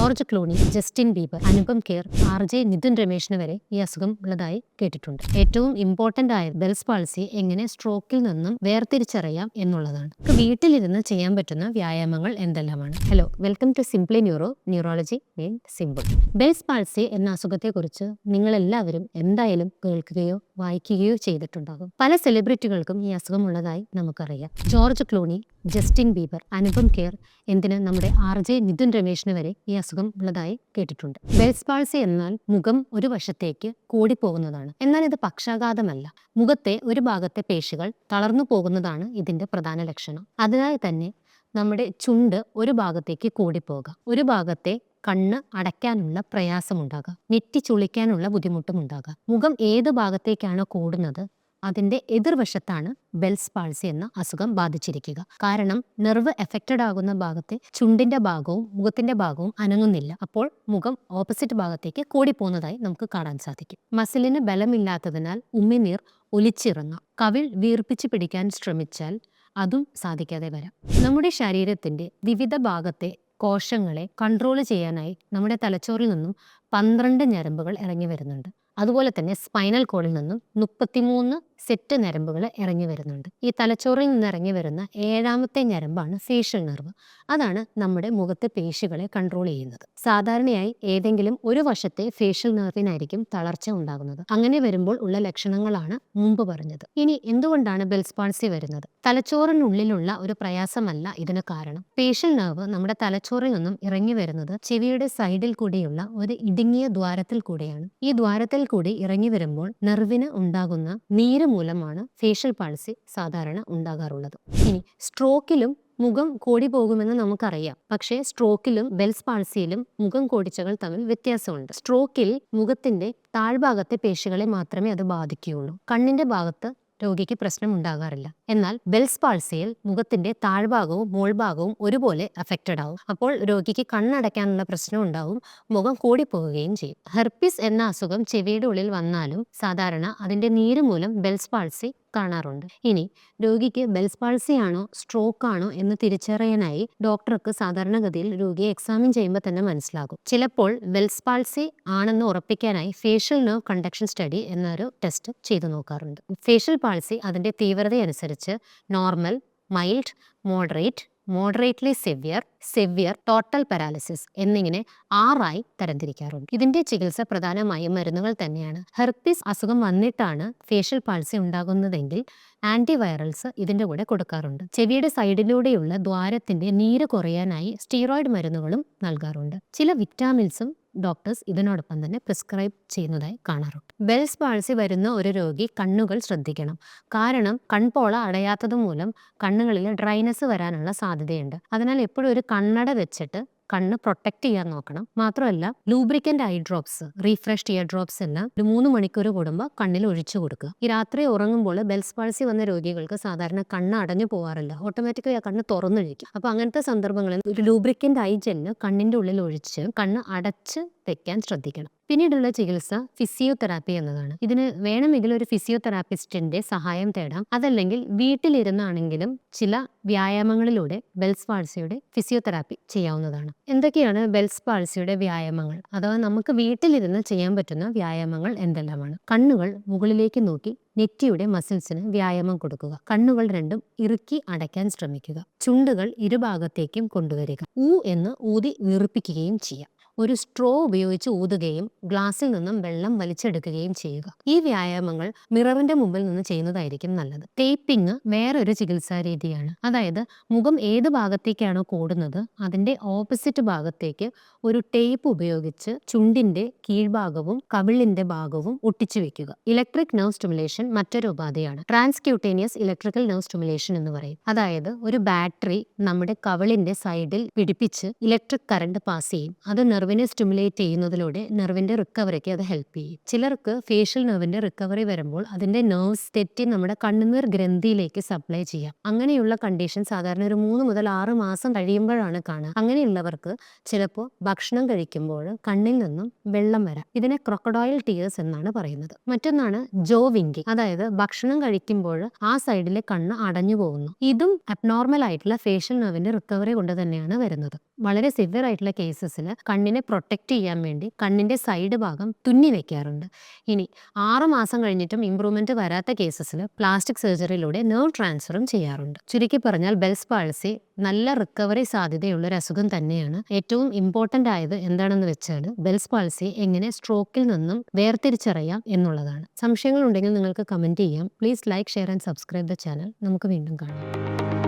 George Clooney Justin Bieber Anupam Kher R J Nithin രമേശിന് വരെ ഈ അസുഖം ഉള്ളതായി കേട്ടിട്ടുണ്ട്. ഏറ്റവും ഇമ്പോർട്ടന്റ് ആയ ബെൽസ് പാൾസി എങ്ങനെ സ്ട്രോക്കിൽ നിന്നും വേർതിരിച്ചറിയാം എന്നുള്ളതാണ്. വീട്ടിലിരുന്ന് ചെയ്യാൻ പറ്റുന്ന വ്യായാമങ്ങൾ എന്തെല്ലാമാണ്? Hello welcome to simply neuro neurology main simple Bell's palsy എന്ന അസുഖത്തെക്കുറിച്ച് നിങ്ങൾ എല്ലാവരും എന്തായാലും കേൾക്കുകയോ വായിക്കുകയോ ചെയ്തിട്ടുണ്ടാകും. പല സെലിബ്രിറ്റികൾക്കും ഈ അസുഖം ഉള്ളതായി നമുക്കറിയാം. George Clooney Justin Bieber Anupam Kher എന്തിന് നമ്മുടെ ആർ ജെ നിതിൻ രമേശിന് വരെ ഈ അസുഖം ഉള്ളതായി കേട്ടിട്ടുണ്ട്. ബെൽസ് പാൾസി എന്നാൽ മുഖം ഒരു വശത്തേക്ക് കൂടിപ്പോകുന്നതാണ്. എന്നാൽ ഇത് പക്ഷാഘാതമല്ല. മുഖത്തെ ഒരു ഭാഗത്തെ പേശികൾ തളർന്നു പോകുന്നതാണ് ഇതിന്റെ പ്രധാന ലക്ഷണം. അതിനായി തന്നെ നമ്മുടെ ചുണ്ട് ഒരു ഭാഗത്തേക്ക് കൂടിപ്പോകാം. ഒരു ഭാഗത്തെ കണ്ണ് അടയ്ക്കാനുള്ള പ്രയാസമുണ്ടാകാം. നെറ്റി ചുളിക്കാനുള്ള ബുദ്ധിമുട്ടുമുണ്ടാകാം. മുഖം ഏത് ഭാഗത്തേക്കാണോ കൂടുന്നത് അതിന്റെ എതിർവശത്താണ് ബെൽസ് പാൾസി എന്ന അസുഖം ബാധിച്ചിരിക്കുക. കാരണം നെർവ് എഫക്റ്റഡ് ആകുന്ന ഭാഗത്തെ ചുണ്ടിന്റെ ഭാഗവും മുഖത്തിന്റെ ഭാഗവും അനങ്ങുന്നില്ല. അപ്പോൾ മുഖം ഓപ്പോസിറ്റ് ഭാഗത്തേക്ക് കൂടിപ്പോകുന്നതായി നമുക്ക് കാണാൻ സാധിക്കും. മസിലിന് ബലമില്ലാത്തതിനാൽ ഉമ്മിനീർ ഒലിച്ചിറങ്ങാം. കവിൾ വീർപ്പിച്ച് പിടിക്കാൻ ശ്രമിച്ചാൽ അതും സാധിക്കാതെ വരാം. നമ്മുടെ ശരീരത്തിന്റെ വിവിധ ഭാഗത്തെ കോശങ്ങളെ കൺട്രോൾ ചെയ്യാനായി നമ്മുടെ തലച്ചോറിൽ നിന്നും പന്ത്രണ്ട് ഞരമ്പുകൾ ഇറങ്ങി വരുന്നുണ്ട്. അതുപോലെ തന്നെ സ്പൈനൽ കോഡിൽ നിന്നും മുപ്പത്തിമൂന്ന് സെറ്റ് ഞരമ്പുകൾ ഇറങ്ങി വരുന്നുണ്ട്. ഈ തലച്ചോറിൽ നിന്ന് ഇറങ്ങി വരുന്ന ഏഴാമത്തെ ഞരമ്പാണ് ഫേഷ്യൽ നെർവ് അതാണ് നമ്മുടെ മുഖത്തെ പേശികളെ കൺട്രോൾ ചെയ്യുന്നത്. സാധാരണയായി ഏതെങ്കിലും ഒരു വശത്തെ ഫേഷ്യൽ നെർവിനായിരിക്കും തളർച്ച ഉണ്ടാകുന്നത്. അങ്ങനെ വരുമ്പോൾ ഉള്ള ലക്ഷണങ്ങളാണ് മുമ്പ് പറഞ്ഞത്. ഇനി എന്തുകൊണ്ടാണ് ബെൽസ് പാൾസി വരുന്നത്? തലച്ചോറിനുള്ളിലുള്ള ഒരു പ്രയാസമല്ല ഇതിന് കാരണം. ഫേഷ്യൽ നെർവ് നമ്മുടെ തലച്ചോറിൽ നിന്നും ഇറങ്ങി വരുന്നത് ചെവിയുടെ സൈഡിൽ കൂടിയുള്ള ഒരു ഇടുങ്ങിയ ദ്വാരത്തിൽ കൂടെയാണ്. ഈ ദ്വാരത്തിൽ കൂടി ഇറങ്ങി വരുമ്പോൾ നെർവിന് ഉണ്ടാകുന്ന നീര് മൂലമാണ് ഫേഷ്യൽ പാൾസി സാധാരണ ഉണ്ടാകാറുള്ളത്. ഇനി സ്ട്രോക്കിലും മുഖം കോടി പോകുമെന്ന് നമുക്കറിയാം. പക്ഷേ സ്ട്രോക്കിലും ബെൽസ് പാൾസിയിലും മുഖം കോടിച്ചകൾ തമ്മിൽ വ്യത്യാസമുണ്ട്. സ്ട്രോക്കിൽ മുഖത്തിന്റെ താഴ്ഭാഗത്തെ പേശികളെ മാത്രമേ അത് ബാധിക്കുകയുള്ളൂ. കണ്ണിന്റെ ഭാഗത്ത് രോഗിക്ക് പ്രശ്നം ഉണ്ടാകാറില്ല എന്നാൽ ബെൽസ് പാൾസിയിൽ മുഖത്തിന്റെ താഴ്ഭാഗവും മോൾഭാഗവും ഒരുപോലെ അഫക്റ്റഡ് ആവും. അപ്പോൾ രോഗിക്ക് കണ്ണടയ്ക്കാനുള്ള പ്രശ്നം ഉണ്ടാവും മുഖം കൂടിപ്പോവുകയും ചെയ്യും. ഹെർപ്പിസ് എന്ന അസുഖം ചെവിയുടെ ഉള്ളിൽ വന്നാലും സാധാരണ അതിന്റെ നീര് മൂലം ബെൽസ് പാൾസി കാണാറുണ്ട്. ഇനി രോഗിക്ക് ബെൽസ് പാൾസി ആണോ സ്ട്രോക്ക് ആണോ എന്ന് തിരിച്ചറിയാനായി ഡോക്ടർക്ക് സാധാരണഗതിയിൽ രോഗിയെ എക്സാമിൻ ചെയ്യുമ്പോൾ തന്നെ മനസ്സിലാകും. ചിലപ്പോൾ ബെൽസ് പാൾസി ആണെന്ന് ഉറപ്പിക്കാനായി ഫേഷ്യൽ നെർവ് കണ്ടക്ഷൻ സ്റ്റഡി എന്നൊരു ടെസ്റ്റ് ചെയ്തു നോക്കാറുണ്ട്. ഫേഷ്യൽ പാൾസി അതിന്റെ തീവ്രതയനുസരിച്ച് normal mild moderate moderately severe severe total paralysis എന്നിങ്ങനെ ആറായി തരംതിരിക്കാറുണ്ട്. ഇതിന്റെ ചികിത്സ പ്രധാനമായും മരുന്നുകൾ തന്നെയാണ്. ഹെർപ്പിസ് അസുഖം വന്നിട്ടാണ് ഫേഷ്യൽ പാൾസി ഉണ്ടാകുന്നതെങ്കിൽ ആന്റിവൈറൽസ് ഇതിന്റെ കൂടെ കൊടുക്കാറുണ്ട്. ചെവിയുടെ സൈഡിലൂടെയുള്ള ദ്വാരത്തിന്റെ നീര് കുറയാനായി സ്റ്റീറോയിഡ് മരുന്നുകളും നൽകാറുണ്ട്. ചില വിറ്റാമിൻസും ഡോക്ടേഴ്സ് ഇതിനോടൊപ്പം തന്നെ പ്രിസ്ക്രൈബ് ചെയ്യുന്നതായി കാണാറുണ്ട്. ബെൽസ് പാൾസി വരുന്ന ഒരു രോഗി കണ്ണുകൾ ശ്രദ്ധിക്കണം. കാരണം കൺപോള അടയാത്തത് മൂലം കണ്ണുകളിൽ ഡ്രൈനസ് വരാനുള്ള സാധ്യതയുണ്ട്. അതിനാൽ എപ്പോഴും ഒരു കണ്ണട വെച്ചിട്ട് കണ്ണ് പ്രൊട്ടക്ട് ചെയ്യാൻ നോക്കണം. മാത്രമല്ല lubricant eye drops refreshed ear drops എല്ലാം ഒരു മൂന്ന് മണിക്കൂർ കൂടുമ്പോൾ കണ്ണിൽ ഒഴിച്ചു കൊടുക്കുക. ഈ രാത്രി ഉറങ്ങുമ്പോൾ ബെൽസ് പാൾസി വന്ന രോഗികൾക്ക് സാധാരണ കണ്ണ് അടഞ്ഞു പോകാറില്ല ഓട്ടോമാറ്റിക്കലി ആ കണ്ണ് തുറന്നൊഴിക്കും അപ്പോൾ അങ്ങനത്തെ സന്ദർഭങ്ങളിൽ ഒരു ലൂബ്രിക്കന്റ് ഐ ജെല്ല് കണ്ണിന്റെ ഉള്ളിൽ ഒഴിച്ച് കണ്ണ് അടച്ച് വെക്കാൻ ശ്രദ്ധിക്കണം. പിന്നീടുള്ള ചികിത്സ ഫിസിയോതെറാപ്പി എന്നതാണ്. ഇതിന് വേണമെങ്കിൽ ഒരു ഫിസിയോതെറാപ്പിസ്റ്റിന്റെ സഹായം തേടാം. അതല്ലെങ്കിൽ വീട്ടിലിരുന്നാണെങ്കിലും ചില വ്യായാമങ്ങളിലൂടെ ബെൽസ് പാൾസിയുടെ ഫിസിയോതെറാപ്പി ചെയ്യാവുന്നതാണ്. എന്തൊക്കെയാണ് ബെൽസ് പാൾസിയുടെ വ്യായാമങ്ങൾ? അഥവാ നമുക്ക് വീട്ടിലിരുന്ന് ചെയ്യാൻ പറ്റുന്ന വ്യായാമങ്ങൾ എന്തെല്ലാമാണ്? കണ്ണുകൾ മുകളിലേക്ക് നോക്കി നെറ്റിയുടെ മസിൽസിന് വ്യായാമം കൊടുക്കുക. കണ്ണുകൾ രണ്ടും ഇറുക്കി അടയ്ക്കാൻ ശ്രമിക്കുക. ചുണ്ടുകൾ ഇരുഭാഗത്തേക്കും കൊണ്ടുവരിക. ഊ എന്ന് ഊതി വീർപ്പിക്കുകയും ചെയ്യാം ഒരു സ്ട്രോ ഉപയോഗിച്ച് ഊതുകയും ഗ്ലാസ്സിൽ നിന്നും വെള്ളം വലിച്ചെടുക്കുകയും ചെയ്യുക. ഈ വ്യായാമങ്ങൾ മിററിന്റെ മുമ്പിൽ നിന്ന് ചെയ്യുന്നതായിരിക്കും നല്ലത്. ടേപ്പിംഗ് വേറൊരു ചികിത്സാ രീതിയാണ്. അതായത് മുഖം ഏത് ഭാഗത്തേക്കാണോ കൂടുന്നത് അതിന്റെ ഓപ്പോസിറ്റ് ഭാഗത്തേക്ക് ഒരു ടേപ്പ് ഉപയോഗിച്ച് ചുണ്ടിന്റെ കീഴ്ഭാഗവും കവിളിന്റെ ഭാഗവും ഒട്ടിച്ചു വെക്കുക. ഇലക്ട്രിക് നെർവ് സ്റ്റിമുലേഷൻ മറ്റൊരു ഉപാധിയാണ്. ട്രാൻസ്ക്യൂട്ടേനിയസ് ഇലക്ട്രിക്കൽ നെർവ് സ്റ്റിമുലേഷൻ എന്ന് പറയും. അതായത് ഒരു ബാറ്ററി നമ്മുടെ കവിളിന്റെ സൈഡിൽ പിടിപ്പിച്ച് ഇലക്ട്രിക് കറണ്ട് പാസ് ചെയ്യും. അത് നെർവിനെ സ്റ്റിമുലേറ്റ് ചെയ്യുന്നതിലൂടെ നെർവിന്റെ റിക്കവറിക്ക് അത് ഹെൽപ്പ് ചെയ്യും. ചിലർക്ക് ഫേഷ്യൽ നെർവിന്റെ റിക്കവറി വരുമ്പോൾ അതിന്റെ നെർവ്സ് തെറ്റി നമ്മുടെ കണ്ണുനീർ ഗ്രന്ഥിയിലേക്ക് സപ്ലൈ ചെയ്യാം. അങ്ങനെയുള്ള കണ്ടീഷൻ സാധാരണ ഒരു മൂന്ന് മുതൽ ആറ് മാസം കഴിയുമ്പോഴാണ് കാണുക. അങ്ങനെയുള്ളവർക്ക് ചിലപ്പോൾ ഭക്ഷണം കഴിക്കുമ്പോൾ കണ്ണിൽ നിന്നും വെള്ളം വരാം. ഇതിനെ ക്രൊക്കഡോയിൽ ടീയേഴ്സ് എന്നാണ് പറയുന്നത്. മറ്റൊന്നാണ് ജോ വിങ്കി അതായത് ഭക്ഷണം കഴിക്കുമ്പോൾ ആ സൈഡിലെ കണ്ണ് അടഞ്ഞു പോകുന്നു. ഇതും അബ്നോർമൽ ആയിട്ടുള്ള ഫേഷ്യൽ നെർവിന്റെ റിക്കവറി കൊണ്ട് തന്നെയാണ് വരുന്നത്. വളരെ സിവിയർ ആയിട്ടുള്ള കേസസിൽ കണ്ണിനെ പ്രൊട്ടക്റ്റ് ചെയ്യാൻ വേണ്ടി കണ്ണിന്റെ സൈഡ് ഭാഗം തുന്നി വെക്കാറുണ്ട്. ഇനി ആറ് മാസം കഴിഞ്ഞിട്ടും ഇമ്പ്രൂവ്മെന്റ് വരാത്ത കേസസിൽ പ്ലാസ്റ്റിക് സർജറിയിലൂടെ നെർവ് ട്രാൻസ്ഫറും ചെയ്യാറുണ്ട്. ചുരുക്കി പറഞ്ഞാൽ ബെൽസ് പാൾസി നല്ല റിക്കവറി സാധ്യതയുള്ള ഒരു അസുഖം തന്നെയാണ്. ഏറ്റവും ഇമ്പോർട്ടന്റ് ആയത് എന്താണെന്ന് വെച്ചാൽ ബെൽസ് പാൾസി എങ്ങനെ സ്ട്രോക്കിൽ നിന്നും വേർതിരിച്ചറിയാം എന്നുള്ളതാണ്. സംശയങ്ങൾ ഉണ്ടെങ്കിൽ നിങ്ങൾക്ക് കമന്റ് ചെയ്യാം. Please like share and subscribe the channel നമുക്ക് വീണ്ടും കാണാം.